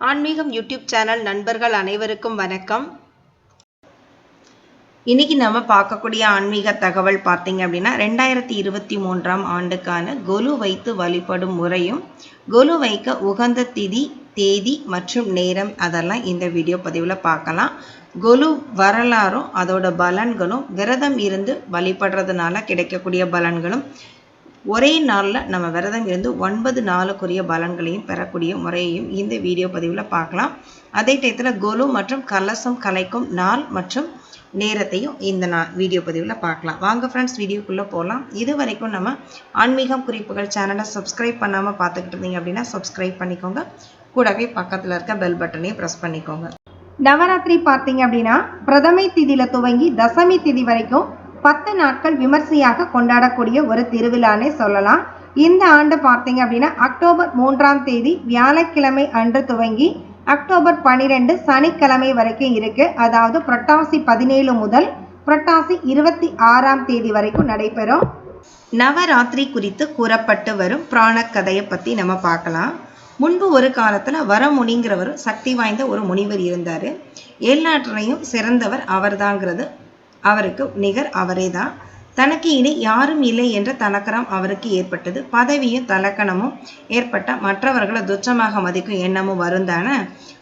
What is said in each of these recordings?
ஆன்மீகம் YouTube channel நண்பர்கள் அனைவருக்கும் வணக்கம். இன்னைக்கு நம்ம பார்க்கக்கூடிய ஆன்மீக தகவல் பார்த்தீங்க அப்படின்னா ரெண்டாயிரத்தி இருபத்தி மூன்றாம் ஆண்டுக்கான கொலு வைத்து வழிபடும் முறையும் கொலு வைக்க உகந்த திதி தேதி மற்றும் நேரம் அதெல்லாம் இந்த வீடியோ பதிவில் பார்க்கலாம். கொலு வரலாறும் அதோட பலன்களும் விரதம் இருந்து வழிபடுறதுனால கிடைக்கக்கூடிய பலன்களும் ஒரே நாளில் நம்ம விரதம் இருந்து ஒன்பது நாளுக்குரிய பலன்களையும் பெறக்கூடிய முறையையும் இந்த வீடியோ பதிவில் பார்க்கலாம். அதே டயத்தில் கொலு மற்றும் கலசம் கலைக்கும் நாள் மற்றும் நேரத்தையும் இந்த நான் வீடியோ பதிவில் பார்க்கலாம். வாங்க ஃப்ரெண்ட்ஸ் வீடியோக்குள்ளே போகலாம் இது வரைக்கும் நம்ம ஆன்மீகம் குறிப்புகள் சேனலை சப்ஸ்கிரைப் பண்ணாமல் பார்த்துக்கிட்டு இருந்தீங்க அப்படின்னா சப்ஸ்கிரைப் பண்ணிக்கோங்க. கூடவே பக்கத்தில் இருக்க பெல் பட்டனையும் ப்ரெஸ் பண்ணிக்கோங்க. நவராத்திரி பார்த்தீங்க அப்படின்னா பிரதமை திதியில் துவங்கி தசமி திதி வரைக்கும் பத்து நாட்கள் விமர்சையாக கொண்டாடக்கூடிய ஒரு திருவிழானே சொல்லலாம். இந்த ஆண்டு பார்த்தீங்க அப்படின்னா அக்டோபர் மூன்றாம் தேதி வியாழக்கிழமை அன்று துவங்கி அக்டோபர் பனிரெண்டு சனிக்கிழமை வரைக்கும் இருக்கு. அதாவது புரட்டாசி பதினேழு முதல் புரட்டாசி இருபத்தி ஆறாம் தேதி வரைக்கும் நடைபெறும். நவராத்திரி குறித்து கூறப்பட்டு வரும் புராண கதையை பற்றி நம்ம பார்க்கலாம். முன்பு ஒரு காலத்தில் வரமுனிங்கிறவர் சக்தி வாய்ந்த ஒரு முனிவர் இருந்தார். எல்லாற்றையும் சிறந்தவர் அவர்தாங்கிறது அவருக்கு நிகர் அவரே தான் தனக்கு இனி யாரும் இல்லை என்ற தனக்கரம் அவருக்கு ஏற்பட்டது. பதவியும் தலக்கணமும் ஏற்பட்ட மற்றவர்களை துச்சமாக மதிக்கும் எண்ணமும் வருந்தான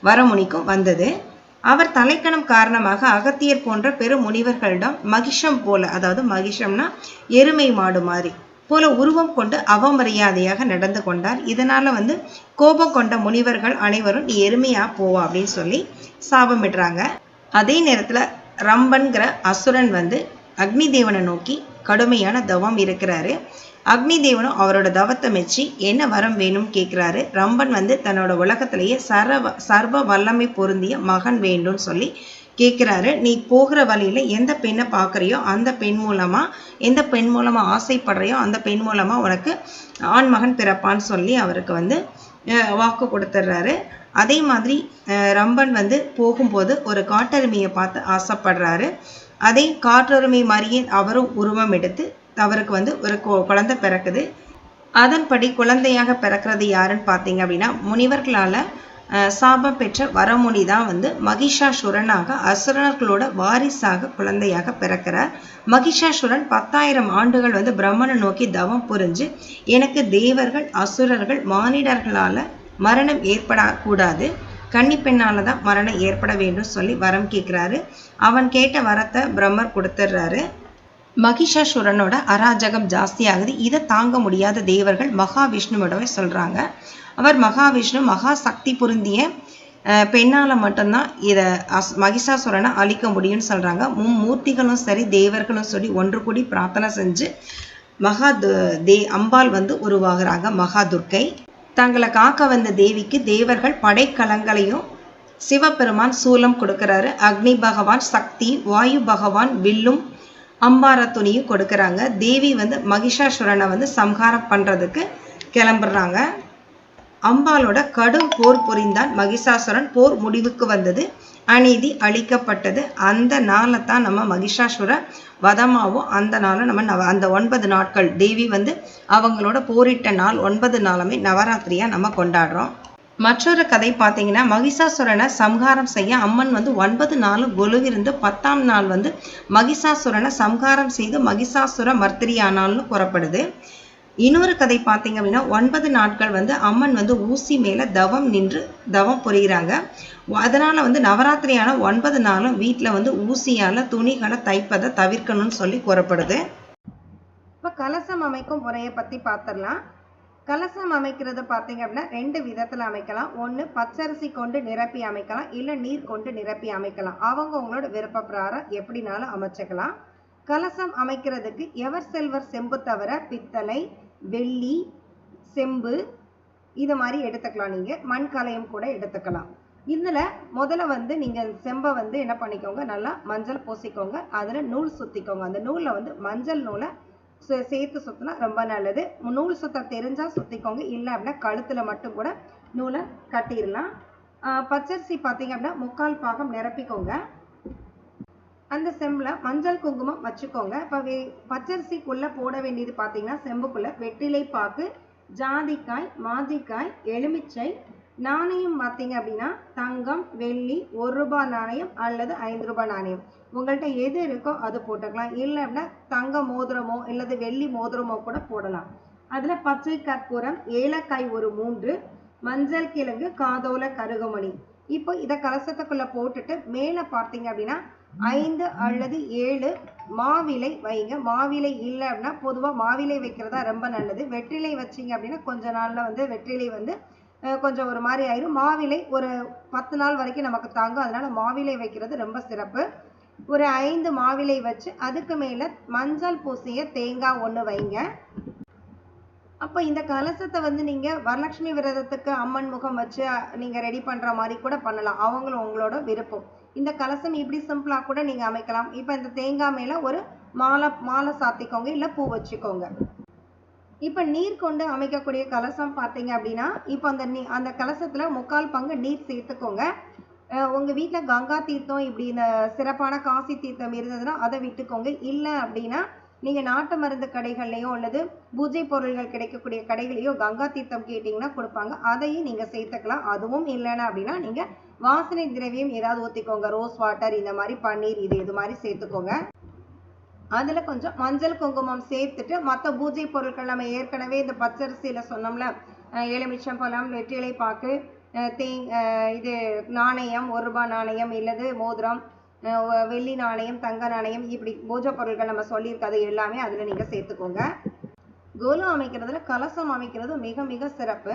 வரமுனிக்கும் வந்தது. அவர் தலைக்கணம் காரணமாக அகத்தியர் போன்ற பெரும் முனிவர்களிடம் மகிஷம் போல அதாவது மகிஷம்னா எருமை மாடு மாதிரி போல உருவம் கொண்டு அவமரியாதையாக நடந்து கொண்டார். இதனால வந்து கோபம் கொண்ட முனிவர்கள் அனைவரும் நீ எருமையா போவா அப்படின்னு சொல்லி சாபமிடுறாங்க அதே நேரத்துல ரம்பன்கிற அசுரன் வந்து அக்னி தேவனை நோக்கி கடுமையான தவம் இருக்கிறாரு. அக்னி தேவனும் அவரோட தவத்தை மெச்சி என்ன வரம் வேணும் கேட்குறாரு ரம்பன் வந்து தன்னோட உலகத்திலேயே சர்வ சர்வ வல்லமை பொருந்திய மகன் வேண்டும்னு சொல்லி கேட்குறாரு நீ போகிற வழியில் எந்த பெண்ணை பார்க்குறியோ அந்த பெண் மூலமாக எந்த பெண் மூலமாக ஆசைப்படுறியோ அந்த பெண் மூலமாக உனக்கு ஆண் மகன் பிறப்பான்னு சொல்லி அவருக்கு வந்து வாக்கு கொடுத்துட்றாரு அதே மாதிரி ரம்பன் வந்து போகும்போது ஒரு காட்டெருமையை பார்த்து ஆசைப்படுறாரு. அதே காட்டெருமை மாதிரியே அவரும் உருவம் எடுத்து அவருக்கு வந்து ஒரு கொ- குழந்தை பிறக்குது. அதன்படி குழந்தையாக பிறக்கிறது யாருன்னு பார்த்தீங்க அப்படின்னா முனிவர்களால் சாபம் பெற்ற வரமுனி தான் வந்து மகிஷாசுரனாக அசுரர்களோட வாரிசாக குழந்தையாக பிறக்கிறார். மகிஷாசுரன் பத்தாயிரம் ஆண்டுகள் வந்து பிரம்மனை நோக்கி தவம் புரிஞ்சு எனக்கு தேவர்கள் அசுரர்கள் மானிடர்களால் மரணம் ஏற்படக்கூடாது கன்னி பெண்ணால தான் மரணம் ஏற்பட வேண்டும் சொல்லி வரம் கேட்குறாரு. அவன் கேட்ட வரத்தை பிரம்மர் கொடுத்துட்றாரு. மகிஷாசுரனோட அராஜகம் ஜாஸ்தியாகுது. இதை தாங்க முடியாத தேவர்கள் மகாவிஷ்ணுவிடவே சொல்றாங்க. அவர் மகாவிஷ்ணு மகா சக்தி பொருந்திய பெண்ணால் மட்டும்தான் இதை அஸ் மகிஷாசுரனை அழிக்க முடியும்னு சொல்றாங்க. மும்மூர்த்திகளும் சரி தேவர்களும் சரி ஒன்று கூடி பிரார்த்தனை செஞ்சு மகா து- தே அம்பாள் வந்து உருவாகிறாங்க மகா துர்க்கை. தங்களை காக்க வந்த தேவிக்கு தேவர்கள் படைக்கலங்களையும் சிவபெருமான் சூலம் கொடுக்குறாரு. அக்னி பகவான் சக்தி வாயு பகவான் வில்லும் அம்பார துணியும் கொடுக்கறாங்க. தேவி வந்து மகிஷாசுரனை வந்து சம்ஹாரம் பண்றதுக்கு கிளம்புறாங்க. அம்பாளோட கடும் போர் புரிந்தான் மகிஷாசுரன். போர் முடிவுக்கு வந்தது. அநீதி அழிக்கப்பட்டது அந்த நாளை தான் நம்ம மகிஷாசுர வதமாவும் அந்த நாளை நம்ம நவ அந்த ஒன்பது நாட்கள் தேவி வந்து அவங்களோட போரிட்ட நாள் ஒன்பது நாளுமே நவராத்திரியா நம்ம கொண்டாடுறோம். மற்றொரு கதை பார்த்தீங்கன்னா மகிஷாசுரனை சம்ஹாரம் செய்ய அம்மன் வந்து ஒன்பது நாளும் கொலுவிருந்து பத்தாம் நாள் வந்து மகிஷாசுரனை சம்ஹாரம் செய்து மகிஷாசுர மர்த்திரியானால்னு கூறப்படுது. இன்னொரு கதை பார்த்தீங்க அப்படின்னா ஒன்பது நாட்கள் வந்து அம்மன் வந்து ஊசி மேலே தவம் நின்று தவம் புரிகிறாங்க. அதனால் வந்து நவராத்திரியான ஒன்பது நாளும் வீட்டில் வந்து ஊசியால் துணிகளை தைப்பதை தவிர்க்கணும்னு சொல்லி கூறப்படுது. இப்போ கலசம் அமைக்கும் முறையை பற்றி பார்த்துடலாம் கலசம் அமைக்கிறது பார்த்தீங்க அப்படின்னா ரெண்டு விதத்தில் அமைக்கலாம். ஒன்று பச்சரிசி கொண்டு நிரப்பி அமைக்கலாம். இல்லை நீர் கொண்டு நிரப்பி அமைக்கலாம். அவங்க உங்களோட விருப்ப பிரகாரம் எப்படினாலும் அமைச்சுக்கலாம். கலசம் அமைக்கிறதுக்கு எவர் செல்வர் செம்பு தவிர பித்தளை வெள்ளி செம்பு இது மாதிரி எடுத்துக்கலாம் நீங்கள் மண் கலையும் கூட எடுத்துக்கலாம். இதில் முதல்ல வந்து நீங்கள் செம்பை வந்து என்ன பண்ணிக்கோங்க? நல்லா மஞ்சள் பூசிக்கோங்க. அதில் நூல் சுற்றிக்கோங்க அந்த நூலில் வந்து மஞ்சள் நூலை சே- சேர்த்து சுற்றினா ரொம்ப நல்லது. நூல் சுத்த தெரிஞ்சால் சுற்றிக்கோங்க இல்லை அப்படின்னா கழுத்தில் மட்டும் கூட நூலை கட்டிடலாம். பச்சரிசி பார்த்தீங்க அப்படின்னா முக்கால் பாகம் நிரப்பிக்கோங்க. அந்த செம்பில் மஞ்சள் குங்குமம் வச்சுக்கோங்க. இப்போ வே பச்சரிசிக்குள்ளே போட வேண்டியது பார்த்தீங்கன்னா செம்புக்குள்ளே வெற்றிலை பாக்கு ஜாதிக்காய் மாதிக்காய் எலுமிச்சை நாணயம் பார்த்தீங்க அப்படின்னா தங்கம் வெள்ளி ஒரு ரூபாய் நாணயம் அல்லது ஐந்து ரூபாய் நாணயம். உங்கள்கிட்ட எது இருக்கோ அது போட்டுக்கலாம். இல்லை அப்படின்னா தங்க மோதிரமோ இல்லது வெள்ளி மோதிரமோ கூட போடலாம். அதில் பச்சை கற்பூரம் ஏலக்காய் ஒரு மூன்று மஞ்சள் கிழங்கு காதோல கருகுமணி. இப்போ இதை கலசத்துக்குள்ளே போட்டுட்டு மேலே பார்த்தீங்க அப்படின்னா ஐந்து அல்லது ஏழு மாவிலை வைங்க. மாவிலை இல்லை அப்படின்னா பொதுவாக மாவிலை வைக்கிறதா ரொம்ப நல்லது. வெற்றிலை வச்சீங்க அப்படின்னா கொஞ்ச நாள்ல வந்து வெற்றிலை வந்து கொஞ்சம் ஒரு மாதிரி ஆயிரும். மாவிலை ஒரு பத்து நாள் வரைக்கும் நமக்கு தாங்கும். அதனால மாவிலை வைக்கிறது ரொம்ப சிறப்பு. ஒரு ஐந்து மாவிலை வச்சு அதுக்கு மேல மஞ்சள் பூசிய தேங்காய் ஒண்ணு வைங்க. அப்போ இந்த கலசத்தை வந்து நீங்க வரலட்சுமி விரதத்துக்கு அம்மன் முகம் வச்சு நீங்க ரெடி பண்ற மாதிரி கூட பண்ணலாம். அவங்களும் உங்களோட விருப்பம். இந்த கலசம் இப்படி சிம்பிளா கூட நீங்க அமைக்கலாம். இப்ப இந்த தேங்காய் மேல ஒரு மாலை மாலை சாத்திக்கோங்க இல்ல பூ வச்சுக்கோங்க. இப்ப நீர் கொண்டு அமைக்கக்கூடிய கலசம் பார்த்தீங்க அப்படின்னா இப்போ அந்த நீ அந்த கலசத்துல முக்கால் பங்கு நீர் சேர்த்துக்கோங்க. உங்கள் உங்க கங்கா தீர்த்தம் இப்படி இந்த சிறப்பான காசி தீர்த்தம் இருந்ததுன்னா அதை விட்டுக்கோங்க. இல்ல அப்படின்னா நீங்கள் நாட்டு மருந்து கடைகள்லையோ அல்லது பூஜை பொருள்கள் கிடைக்கக்கூடிய கடைகளையோ கங்கா தீர்த்தம் கேட்டிங்கன்னா கொடுப்பாங்க. அதையும் நீங்கள் சேர்த்துக்கலாம். அதுவும் இல்லைன்னா அப்படின்னா நீங்கள் வாசனை திரவியம் ஏதாவது ஊற்றிக்கோங்க ரோஸ் வாட்டர் இந்த மாதிரி பன்னீர் இது இது மாதிரி சேர்த்துக்கோங்க. அதில் கொஞ்சம் மஞ்சள் குங்குமம் சேர்த்துட்டு மற்ற பூஜை பொருட்கள் நம்ம ஏற்கனவே இந்த பச்சரிசியில் சொன்னோம்ல எலுமிச்சம்பழம் பழம் வெற்றிலை பாக்கு தேங் இது நாணயம் ஒரு ரூபாய் நாணயம் இல்லது மோதிரம் வெள்ளி நாணயம் தங்க நாணயம் இப்படி பூஜை பொருட்கள் நம்ம சொல்லியிருக்கிறது எல்லாமே அதில் நீங்கள் சேர்த்துக்கோங்க. கோலு அமைக்கிறதுல கலசம் அமைக்கிறது மிக மிக சிறப்பு.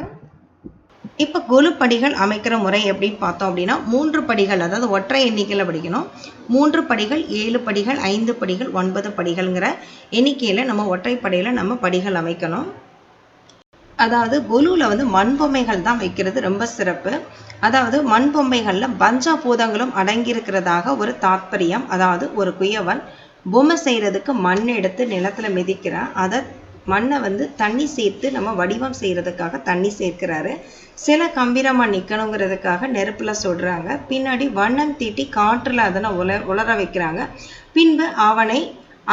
இப்போ கொலு படிகள் அமைக்கிற முறை எப்படின்னு பார்த்தோம் அப்படின்னா மூன்று படிகள் அதாவது ஒற்றை எண்ணிக்கையில் படிக்கணும். மூன்று படிகள் ஏழு படிகள் ஐந்து படிகள் ஒன்பது படிகள்ங்கிற எண்ணிக்கையில் நம்ம ஒற்றை படியில் நம்ம படிகள் அமைக்கணும். அதாவது கொலுவில் வந்து மண்பொம்மைகள் தான் வைக்கிறது ரொம்ப சிறப்பு. அதாவது மண்பொம்மைகளில் பஞ்சபூதங்களும் அடங்கியிருக்கிறதாக ஒரு தாத்பரியம் அதாவது ஒரு குயவன் பொம்மை செய்கிறதுக்கு மண் எடுத்து நிலத்தில் மிதிக்கிறான் அதை மண்ணை வந்து தண்ணி சேர்த்து நம்ம வடிவம் செய்கிறதுக்காக தண்ணி சேர்க்கிறாரு. சில கம்பீரமாக நிற்கணுங்கிறதுக்காக நெருப்பில் சொல்கிறாங்க பின்னாடி வண்ணம் தீட்டி காற்றில் அதனை உல உலர வைக்கிறாங்க. பின்பு அவனை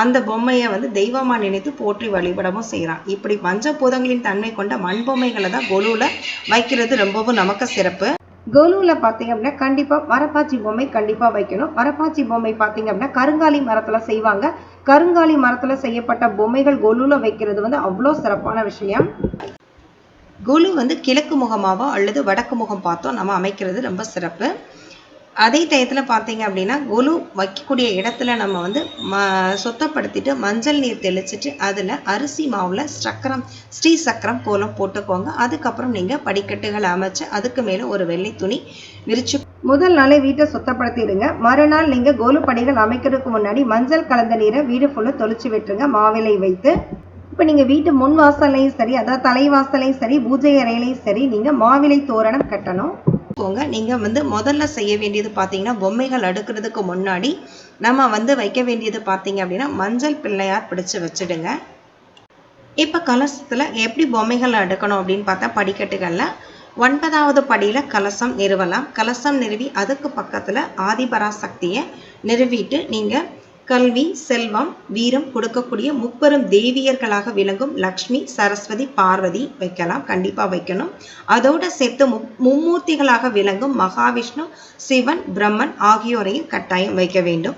அந்த பொம்மையை வந்து தெய்வமாக நினைத்து போற்றி வழிபடவும் செய்கிறான் இப்படி பஞ்சபூதங்களின் தன்மை கொண்ட மண் பொம்மைகளை தான் கொலுவில் வைக்கிறது ரொம்பவும் நமக்கு சிறப்பு. கொலுவில் பார்த்தீங்க அப்படின்னா கண்டிப்பாக மரப்பாச்சி பொம்மை கண்டிப்பாக வைக்கணும். மரப்பாச்சி பொம்மை பார்த்தீங்க அப்படின்னா கருங்காலி மரத்தில் செய்வாங்க. கருங்காலி மரத்தில் செய்யப்பட்ட பொம்மைகள் கொலுவில் வைக்கிறது வந்து அவ்வளோ சிறப்பான விஷயம். கொலு வந்து கிழக்கு முகமாவோ அல்லது வடக்கு முகம் பார்த்தோ நம்ம அமைக்கிறது ரொம்ப சிறப்பு. அதே டயத்தில் பார்த்தீங்க அப்படின்னா கொலு வைக்கக்கூடிய இடத்துல நம்ம வந்து ம சுத்தப்படுத்திட்டு மஞ்சள் நீர் தெளிச்சிட்டு அதில் அரிசி மாவில் சக்கரம் ஸ்ரீ சக்கரம் கோலம் போட்டுக்கோங்க. அதுக்கப்புறம் நீங்கள் படிக்கட்டுகள் அமைச்சு அதுக்கு மேலே ஒரு வெள்ளை துணி விரிச்சு முதல் நாளே வீட்டை சுத்தப்படுத்திடுங்க. மறுநாள் நீங்கள் கோலு படிகள் அமைக்கிறதுக்கு முன்னாடி மஞ்சள் கலந்த நீரை வீடு ஃபுல்லாக தொளிச்சு விட்டுருங்க. மாவிலை வைத்து. இப்போ நீங்கள் வீட்டு முன் வாசல்லையும் சரி அதாவது தலைவாசலையும் சரி பூஜை அறையிலையும் சரி நீங்கள் மாவிலை தோரணம் கட்டணும். போங்க. நீங்கள் வந்து முதல்ல செய்ய வேண்டியது பார்த்தீங்கன்னா பொம்மைகள் அடுக்கிறதுக்கு முன்னாடி நம்ம வந்து வைக்க வேண்டியது பார்த்தீங்க அப்படின்னா மஞ்சள் பிள்ளையார் பிடிச்சு வச்சிடுங்க. இப்போ கலசத்தில் எப்படி பொம்மைகள் அடுக்கணும் அப்படின்னு பார்த்தா படிக்கட்டுகளில் ஒன்பதாவது படியில் கலசம் நிறுவலாம். கலசம் நிறுவி அதுக்கு பக்கத்தில் ஆதிபராசக்தியை நிறுவிட்டு நீங்கள் கல்வி செல்வம் வீரம் கொடுக்கக்கூடிய முப்பெரும் தேவியர்களாக விளங்கும் லக்ஷ்மி சரஸ்வதி பார்வதி வைக்கலாம். கண்டிப்பாக வைக்கணும். அதோட சேர்த்து மு மும்மூர்த்திகளாக விளங்கும் மகாவிஷ்ணு சிவன் பிரம்மன் ஆகியோரையும் கட்டாயம் வைக்க வேண்டும்.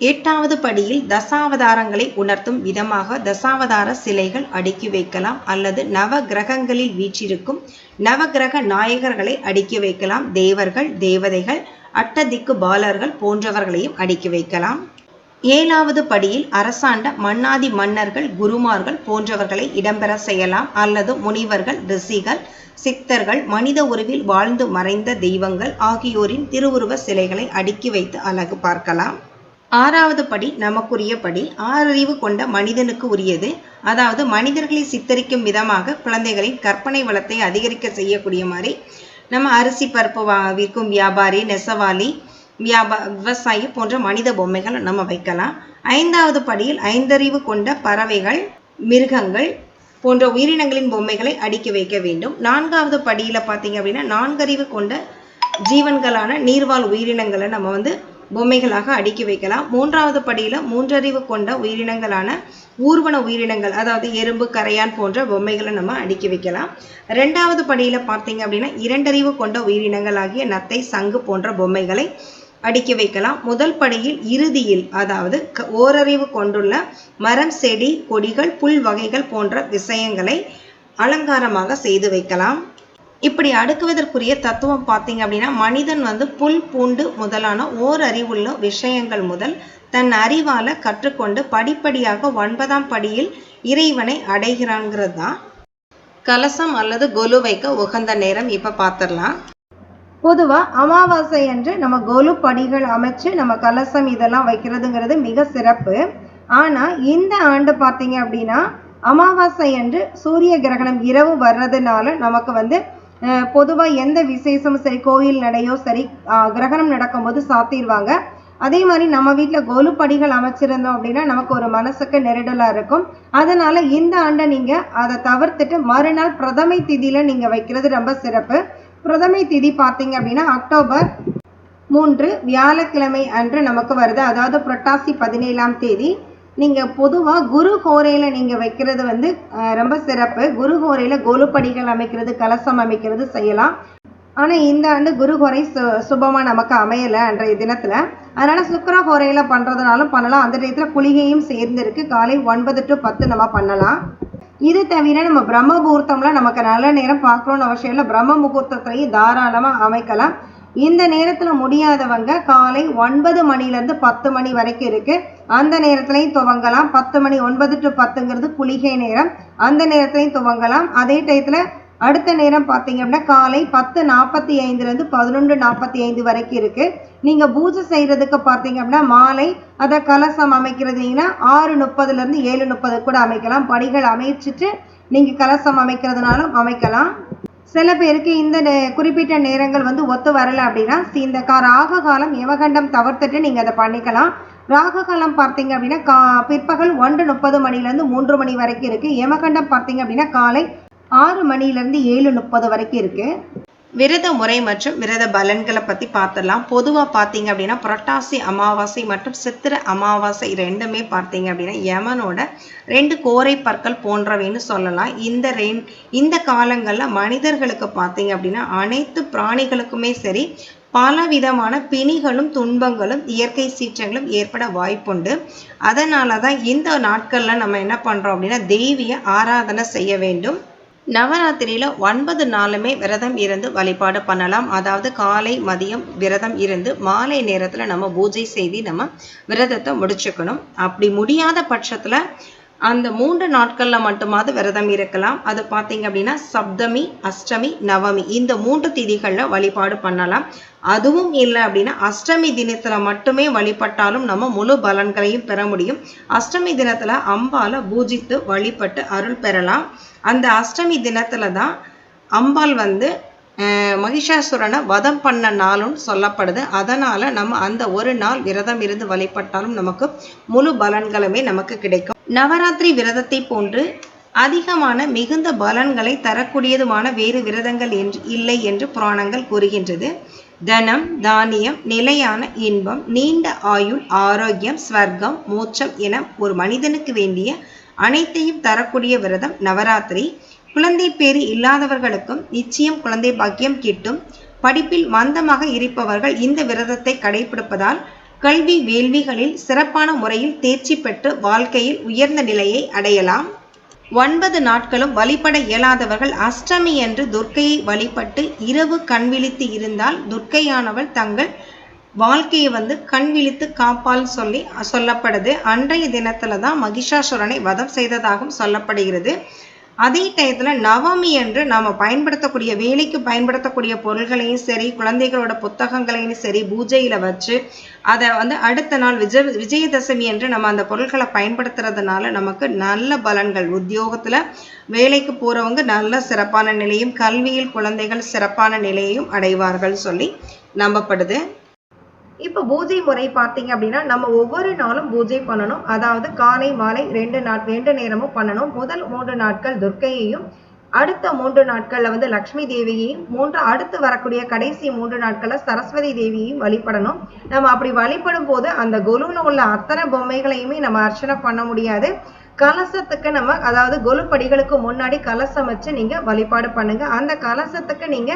எட்டாவது படியில் தசாவதாரங்களை உணர்த்தும் விதமாக தசாவதார சிலைகள் அடுக்கி வைக்கலாம். அல்லது நவ கிரகங்களில் வீற்றிருக்கும் நவகிரக நாயகர்களை அடுக்கி வைக்கலாம். தேவர்கள் தேவதைகள் அட்டதிக்கு பாலர்கள் போன்றவர்களையும் அடுக்கி வைக்கலாம். ஏழாவது படியில் அரசாண்ட மன்னாதி மன்னர்கள் குருமார்கள் போன்றவர்களை இடம்பெற செய்யலாம். அல்லது முனிவர்கள் ரிஷிகள் சித்தர்கள் மனித உருவில் வாழ்ந்து மறைந்த தெய்வங்கள் ஆகியோரின் திருவுருவ சிலைகளை அடுக்கி வைத்து அழகு பார்க்கலாம். ஆறாவது படி நமக்குரிய படி ஆறறிவு கொண்ட மனிதனுக்கு உரியது. அதாவது மனிதர்களை சித்தரிக்கும் விதமாக குழந்தைகளின் கற்பனை வளத்தை அதிகரிக்க செய்யக்கூடிய மாதிரி நம்ம அரிசி பருப்பு வா விற்கும் வியாபாரி நெசவாளி வியாபா விவசாயி போன்ற மனித பொம்மைகள் நம்ம வைக்கலாம். ஐந்தாவது படியில் ஐந்தறிவு கொண்ட பறவைகள் மிருகங்கள் போன்ற உயிரினங்களின் பொம்மைகளை அடுக்கி வைக்க வேண்டும். நான்காவது படியில் பார்த்தீங்க அப்படின்னா நான்கறிவு கொண்ட ஜீவன்களான நீர்வாழ் உயிரினங்களை நம்ம வந்து பொம்மைகளாக அடுக்கி வைக்கலாம். மூன்றாவது படியில் மூன்றறிவு கொண்ட உயிரினங்களான ஊர்வன உயிரினங்கள் அதாவது எறும்பு கரையான் போன்ற பொம்மைகளை நம்ம அடுக்கி வைக்கலாம். ரெண்டாவது படியில் பார்த்தீங்க அப்படின்னா இரண்டறிவு கொண்ட உயிரினங்கள் ஆகிய நத்தை சங்கு போன்ற பொம்மைகளை அடுக்கி வைக்கலாம். முதல் படியில் இறுதியில் அதாவது க- ஓரறிவு கொண்டுள்ள மரம் செடி கொடிகள் புல் வகைகள் போன்ற விஷயங்களை அலங்காரமாக செய்து வைக்கலாம். இப்படி அடுக்குவதற்குரிய தத்துவம் பார்த்தீங்க அப்படின்னா மனிதன் வந்து புல் பூண்டு முதலான ஓர் அறிவுள்ள விஷயங்கள் முதல் தன் அறிவால் கற்றுக்கொண்டு படிப்படியாக ஒன்பதாம் படியில் இறைவனை அடைகிறான்ங்கிறது தான். கலசம் அல்லது கொலு வைக்க உகந்த நேரம் இப்போ பார்த்துடலாம் பொதுவாக அமாவாசை அன்று நம்ம கொலு படிகள் அமைச்சு நம்ம கலசம் இதெல்லாம் வைக்கிறதுங்கிறது மிக சிறப்பு. ஆனால் இந்த ஆண்டு பார்த்தீங்க அப்படின்னா அமாவாசை அன்று சூரிய கிரகணம் இரவு வர்றதுனால நமக்கு வந்து பொதுவாக எந்த விசேஷமும் சரி கோயில் நடையோ சரி கிரகணம் நடக்கும்போது சாத்திடுவாங்க. அதே மாதிரி நம்ம வீட்டில் கொலு படிகள் அமைச்சிருந்தோம் அப்படின்னா நமக்கு ஒரு மனசுக்கு நெருடலாக இருக்கும். அதனால இந்த ஆண்டை நீங்கள் அதை தவிர்த்துட்டு மறுநாள் பிரதமை திதியில் நீங்கள் வைக்கிறது ரொம்ப சிறப்பு. பிரதமை திதி பார்த்தீங்க அப்படின்னா அக்டோபர் மூன்று வியாழக்கிழமை அன்று நமக்கு வருது. அதாவது புரட்டாசி பதினேழாம் தேதி. நீங்க பொதுவா குரு ஹோரையில் நீங்க வைக்கிறது வந்து அஹ், ரொம்ப சிறப்பு. குரு ஹோரையில் கொலுப்படிகள் அமைக்கிறது கலசம் அமைக்கிறது செய்யலாம். ஆனா இந்த ஆண்டு குரு ஹோரை சு சுபமா நமக்கு அமையலை அன்றைய தினத்துல. அதனால சுக்கர ஹோரையில் பண்றதுனாலும் பண்ணலாம். அந்த டயத்தில் குளிகையும் சேர்ந்துருக்கு. காலை ஒன்பது டு பத்து நம்ம பண்ணலாம். இது தவிர நம்ம பிரம்ம முகூர்த்தம்ல நமக்கு நல்ல நேரம் பார்க்கணும்னு அவசியம் இல்லை. பிரம்ம முகூர்த்தத்திலையும் தாராளமா அமைக்கலாம். இந்த நேரத்துல முடியாதவங்க காலை ஒன்பது மணில இருந்து பத்து மணி வரைக்கும் இருக்கு. அந்த நேரத்துலையும் துவங்கலாம். பத்து மணி ஒன்பது டு பத்துங்கிறது குளிகை நேரம். அந்த நேரத்துலையும் துவங்கலாம். அதே டயத்துல அடுத்த நேரம் பார்த்தீங்க அப்படின்னா காலை பத்து நாற்பத்தி ஐந்துலேருந்து பதினொன்று நாற்பத்தி ஐந்து வரைக்கும் இருக்குது நீங்கள் பூஜை செய்கிறதுக்கு பார்த்தீங்க அப்படின்னா மாலை அதை கலசம் அமைக்கிறதுங்கன்னா ஆறு முப்பதுலேருந்து ஏழு முப்பது கூட அமைக்கலாம். படிகள் அமைச்சிட்டு நீங்கள் கலசம் அமைக்கிறதுனாலும் அமைக்கலாம். சில பேருக்கு இந்த நே- குறிப்பிட்ட நேரங்கள் வந்து ஒத்து வரலை அப்படின்னா இந்த கா ராக காலம் யமகண்டம் தவிர்த்துட்டு நீங்கள் அதை பண்ணிக்கலாம். ராக காலம் பார்த்தீங்க அப்படின்னா கா பிற்பகல் ஒன்று முப்பது மணிலேருந்து மூன்று மணி வரைக்கும் இருக்குது யமகண்டம் பார்த்தீங்க அப்படின்னா காலை ஆறு மணிலேருந்து ஏழு முப்பது வரைக்கும் இருக்குது விரத முறை மற்றும் விரத பலன்களை பற்றி பார்த்துடலாம் பொதுவாக பார்த்தீங்க அப்படின்னா புரட்டாசி அமாவாசை மற்றும் சித்திர அமாவாசை ரெண்டுமே பார்த்தீங்க அப்படின்னா யமனோட ரெண்டு கோரை பற்கள் போன்றவைன்னு சொல்லலாம். இந்த ரெண் இந்த காலங்களில் மனிதர்களுக்கு பார்த்தீங்க அப்படின்னா அனைத்து பிராணிகளுக்குமே சரி பல விதமான பிணிகளும் துன்பங்களும் இயற்கை சீற்றங்களும் ஏற்பட வாய்ப்புண்டு. அதனால தான் இந்த நாட்களில் நம்ம என்ன பண்ணுறோம் அப்படின்னா தெய்விய ஆராதனை செய்ய வேண்டும். நவராத்திரியில ஒன்பது நாளுமே விரதம் இருந்து வழிபாடு பண்ணலாம். அதாவது காலை மதியம் விரதம் இருந்து மாலை நேரத்துல நம்ம பூஜை செய்து நம்ம விரதத்தை முடிச்சுக்கணும். அப்படி முடியாத பட்சத்துல அந்த மூன்று நாட்களில் மட்டுமாவது விரதம் இருக்கலாம். அது பார்த்தீங்க அப்படின்னா சப்தமி அஷ்டமி நவமி இந்த மூன்று திதிகளில் வழிபாடு பண்ணலாம். அதுவும் இல்லை அப்படின்னா அஷ்டமி தினத்தில் மட்டுமே வழிபட்டாலும் நம்ம முழு பலன்களையும் பெற முடியும். அஷ்டமி தினத்தில் அம்பால பூஜித்து வழிபட்டு அருள் பெறலாம். அந்த அஷ்டமி தினத்தில் தான் அம்பாள் வந்து மகிஷாசுரனை வதம் பண்ண நாளும் சொல்லப்படுது. அதனால நம்ம அந்த ஒரு நாள் விரதம் இருந்து வழிபட்டாலும் நமக்கு முழு பலன்களுமே நமக்கு கிடைக்கும். நவராத்திரி விரதத்தை போன்று அதிகமான மிகுந்த பலன்களை தரக்கூடியதுமான வேறு விரதங்கள் என்று இல்லை என்று புராணங்கள் கூறுகின்றது. தனம் தானியம் நிலையான இன்பம் நீண்ட ஆயுள் ஆரோக்கியம் ஸ்வர்க்கம் மோட்சம் என ஒரு மனிதனுக்கு வேண்டிய அனைத்தையும் தரக்கூடிய விரதம் நவராத்திரி. குழந்தை பேறு இல்லாதவர்களுக்கும் நிச்சயம் குழந்தை பாக்கியம் கிட்டும். படிப்பில் மந்தமாக இருப்பவர்கள் இந்த விரதத்தை கடைபிடிப்பதால் கல்வி வேள்விகளில் சிறப்பான முறையில் தேர்ச்சி பெற்று வாழ்க்கையில் உயர்ந்த நிலையை அடையலாம். ஒன்பது நாட்களும் வழிபட இயலாதவர்கள் அஷ்டமி என்று துர்க்கையை வழிபட்டு இரவு கண் விழித்து இருந்தால் துர்க்கையானவள் தங்கள் வாழ்க்கையை வந்து கண் விழித்து காப்பால் சொல்லி சொல்லப்படுது. அன்றைய தினத்துல தான் மகிஷாசுரனை வதம் செய்ததாகவும் சொல்லப்படுகிறது. அதே டயத்தில் நவமி என்று நாம் பயன்படுத்தக்கூடிய வேலைக்கு பயன்படுத்தக்கூடிய பொருள்களையும் சரி குழந்தைகளோட புத்தகங்களையும் சரி பூஜையில் வச்சு அதை வந்து அடுத்த நாள் விஜய விஜயதசமி என்று நம்ம அந்த பொருட்களை பயன்படுத்துறதுனால நமக்கு நல்ல பலன்கள். உத்தியோகத்தில் வேலைக்கு போகிறவங்க நல்ல சிறப்பான நிலையும் கல்வியில் குழந்தைகள் சிறப்பான நிலையையும் அடைவார்கள் சொல்லி நம்பப்படுது. இப்போ பூஜை முறை பார்த்தீங்க அப்படின்னா நம்ம ஒவ்வொரு நாளும் பூஜை பண்ணணும். அதாவது காலை மாலை ரெண்டு நாட் ரெண்டு நேரமும் பண்ணணும். முதல் மூன்று நாட்கள் துர்க்கையையும் அடுத்த மூன்று நாட்கள்ல வந்து லக்ஷ்மி தேவியையும் மூன்று அடுத்து வரக்கூடிய கடைசி மூன்று நாட்கள்ல சரஸ்வதி தேவியையும் வழிபடணும். நம்ம அப்படி வழிபடும் போது அந்த கொலுல உள்ள அத்தனை பொம்மைகளையுமே நம்ம அர்ச்சனை பண்ண முடியாது. கலசத்துக்கு நம்ம அதாவது கொலு படிகளுக்கு முன்னாடி கலசம் வச்சு நீங்க வழிபாடு பண்ணுங்க. அந்த கலசத்துக்கு நீங்க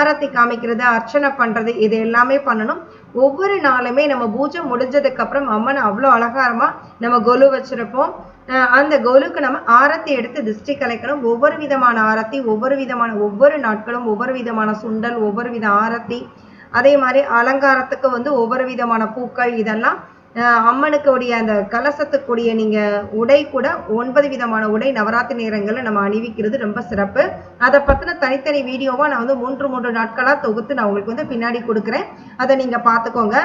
ஆரத்தி காமிக்கிறது அர்ச்சனை பண்றது இது எல்லாமே பண்ணணும். ஒவ்வொரு நாளுமே நம்ம பூஜை முடிஞ்சதுக்கு அப்புறம் அம்மனை அவ்வளோ அலங்காரமா நம்ம கொலு வச்சிருப்போம். அந்த கொலுக்கு நம்ம ஆரத்தி எடுத்து திருஷ்டி கலைக்கணும். ஒவ்வொரு விதமான ஆரத்தி ஒவ்வொரு விதமான ஒவ்வொரு நாட்களும் ஒவ்வொரு விதமான சுண்டல் ஒவ்வொரு வித ஆரத்தி. அதே மாதிரி அலங்காரத்துக்கு வந்து ஒவ்வொரு விதமான பூக்கள் இதெல்லாம் அம்மனுக்கு உடைய அந்த கலசத்துக்குரிய நீங்க உடை கூட ஒன்பது விதமான உடை நவராத்திரி நேரங்கள்ல நம்ம அணிவிக்கிறது ரொம்ப சிறப்பு. அதை பத்தின தனித்தனி வீடியோவா நான் வந்து மூன்று மூன்று நாட்களா தொகுத்து நான் உங்களுக்கு வந்து பின்னாடி கொடுக்குறேன். அதை நீங்க பாத்துக்கோங்க.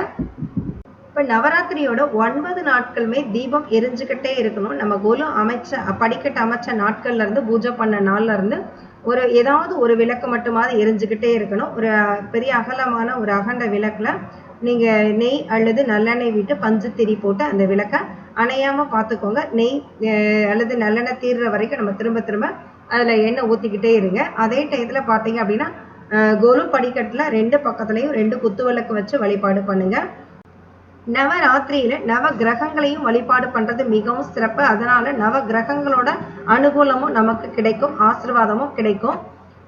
இப்ப நவராத்திரியோட ஒன்பது நாட்களுமே தீபம் எரிஞ்சுக்கிட்டே இருக்கணும். நம்ம கோலு அமைச்ச படிக்கட்டு அமைச்ச நாட்கள்ல இருந்து பூஜை பண்ண நாள்ல இருந்து ஒரு ஏதாவது ஒரு விளக்கு மட்டுமாவது எரிஞ்சுக்கிட்டே இருக்கணும். ஒரு பெரிய அகலமான ஒரு அகண்ட விளக்குல நீங்க நெய் அல்லது நல்லெண்ணெய் விட்டு பஞ்சு திரி போட்டு அந்த விளக்கை அணையாம பார்த்துக்கோங்க. நெய் அஹ் அல்லது நல்லெண்ணெய் தீர்ற வரைக்கும் நம்ம திரும்ப திரும்ப அதுல எண்ணெய் ஊத்திக்கிட்டே இருங்க. அதே டயத்தில் பார்த்தீங்க அப்படின்னா கொலு ரெண்டு பக்கத்துலயும் ரெண்டு குத்து விளக்கு வச்சு வழிபாடு பண்ணுங்க. நவராத்திரியில நவ கிரகங்களையும் வழிபாடு பண்றது மிகவும் சிறப்பு. அதனால நவ கிரகங்களோட அனுகூலமும் நமக்கு கிடைக்கும் ஆசிர்வாதமும் கிடைக்கும்.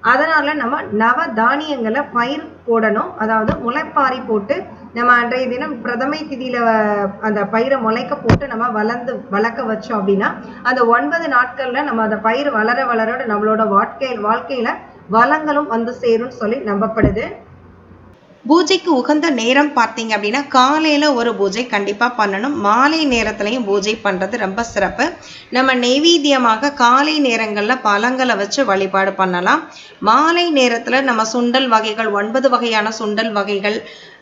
அதனால நம்ம நவ தானியங்களை பயிர் போடணும். அதாவது முளைப்பாரி போட்டு நம்ம அன்றைய தினம் பிரதமை திதியில அந்த பயிரை முளைக்க போட்டு நம்ம வளர்ந்து வளர்க்க வச்சோம் அப்படின்னா அந்த ஒன்பது நாட்கள்ல நம்ம அந்த பயிர் வளர வளரோட நம்மளோட வாழ்க்கை வாழ்க்கையில வளங்களும் வந்து சேரும்னு சொல்லி நம்பப்படுது. பூஜைக்கு உகந்த நேரம் பார்த்தீங்க அப்படின்னா காலையில் ஒரு பூஜை கண்டிப்பாக பண்ணணும். மாலை நேரத்துலையும் பூஜை பண்ணுறது ரொம்ப சிறப்பு. நம்ம நெய்வேத்தியமாக காலை நேரங்களில் பழங்களை வச்சு வழிபாடு பண்ணலாம். மாலை நேரத்தில் நம்ம சுண்டல் வகைகள் ஒன்பது வகையான சுண்டல் வகைகள்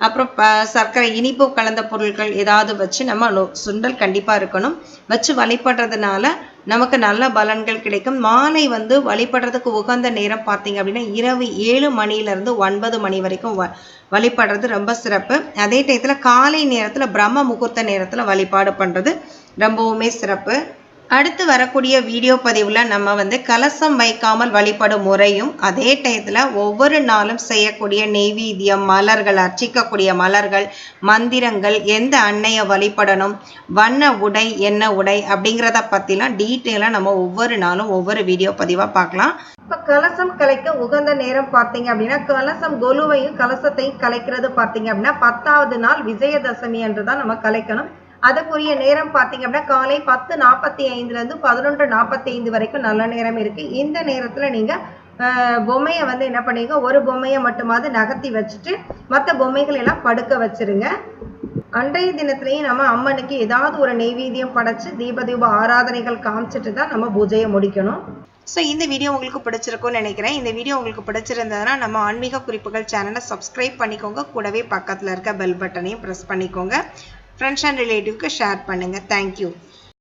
அப்புறம் ப சர்க்கரை இனிப்பு கலந்த பொருட்கள் ஏதாவது வச்சு நம்ம சுண்டல் கண்டிப்பாக இருக்கணும். வச்சு வழிபடுறதுனால நமக்கு நல்ல பலன்கள் கிடைக்கும். மாலை வந்து வழிபடுறதுக்கு உகந்த நேரம் பார்த்தீங்க அப்படின்னா இரவு ஏழு மணியிலிருந்து ஒன்பது மணி வரைக்கும் வ வழிபடுறது ரொம்ப சிறப்பு. அதே டயத்தில் காலை நேரத்தில் பிரம்ம முகூர்த்த நேரத்தில் வழிபாடு பண்ணுறது ரொம்பவுமே சிறப்பு. அடுத்து வரக்கூடிய வீடியோ பதிவில் நம்ம வந்து கலசம் வைக்காமல் வழிபடும் முறையும் அதே டயத்தில் ஒவ்வொரு நாளும் செய்யக்கூடிய நெய்வீதியம் மலர்கள் அர்ச்சிக்கக்கூடிய மலர்கள் மந்திரங்கள் எந்த அன்னையை வழிபடணும் வண்ண உடை என்ன உடை அப்படிங்கிறத பற்றிலாம் டீட்டெயிலாக நம்ம ஒவ்வொரு நாளும் ஒவ்வொரு வீடியோ பதிவாக பார்க்கலாம். இப்போ கலசம் கலைக்க உகந்த நேரம் பார்த்தீங்க அப்படின்னா கலசம் கொலுவையும் கலசத்தையும் கலைக்கிறது பார்த்தீங்க அப்படின்னா பத்தாவது நாள் விஜயதசமி என்று தான் நம்ம கலைக்கணும். அதுக்குரிய நேரம் பார்த்தீங்க அப்படின்னா காலை பத்து நாற்பத்தி ஐந்துல இருந்து பதினொன்று நாற்பத்தி ஐந்து வரைக்கும் நல்ல நேரம் இருக்கு. இந்த நேரத்துல நீங்க பொம்மையை வந்து என்ன பண்ணீங்க ஒரு பொம்மையை மட்டுமாவது நகர்த்தி வச்சுட்டு மற்ற பொம்மைகள் எல்லாம் படுக்க வச்சிருங்க. அன்றைய தினத்திலையும் நம்ம அம்மனுக்கு ஏதாவது ஒரு நெய்வேத்தியம் படைச்சு தீப தீப ஆராதனைகள் காமிச்சிட்டு தான் நம்ம பூஜையை முடிக்கணும். ஸோ இந்த வீடியோ உங்களுக்கு பிடிச்சிருக்கும்னு நினைக்கிறேன். இந்த வீடியோ உங்களுக்கு பிடிச்சிருந்ததுன்னா நம்ம ஆன்மீக குறிப்புகள் சேனலை சப்ஸ்கிரைப் பண்ணிக்கோங்க. கூடவே பக்கத்தில் இருக்க பெல் பட்டனையும் ப்ரெஸ் பண்ணிக்கோங்க. ஃப்ரெண்ட்ஸ் அண்ட் ரிலேட்டிவ்க்கு ஷேர் பண்ணுங்கள் தேங்க்யூ